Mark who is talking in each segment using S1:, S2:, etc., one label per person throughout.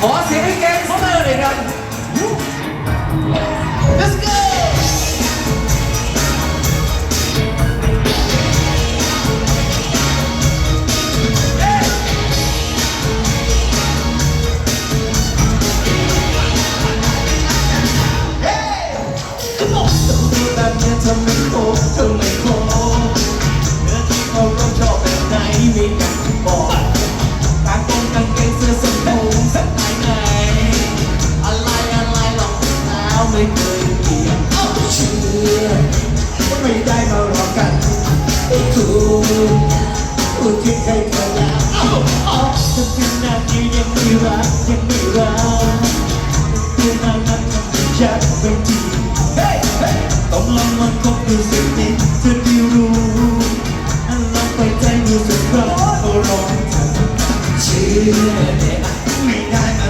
S1: ขอเสียงให้แกงเขามาหน่ยครับ Let's go แบบนี้ทำไมโอ้ทำไมโค อุทิศให้เธอแล้วเอ้าอ๋อจนถึงนาทียังไม่รักยังไม่รักตัวนั้นนั้นทำให้ชัดไปทีต้องลองมาคบดูสินี้เธอได้รู้อันลองไปใจดูสักครั้งก็ร้องเธอเชื่อเด็ไม่ได้มา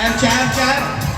S1: Cer, cer, cer.